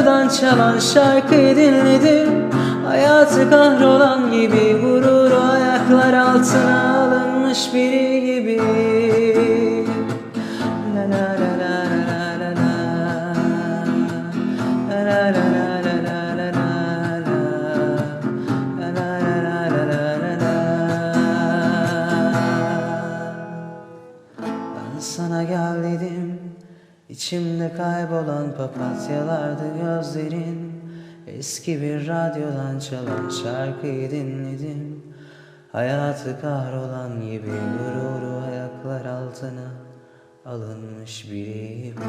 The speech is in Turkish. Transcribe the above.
radyodan çalan şarkıyı dinledim Hayatı kahrolan gibi Gururu ayaklar altına alınmış biri gibi İçimde kaybolan papatyalarda gözlerin. Eski bir radyodan çalan şarkıyı dinledim. Hayatı kahrolan gibi gururu ayaklar altına Alınmış biri gibi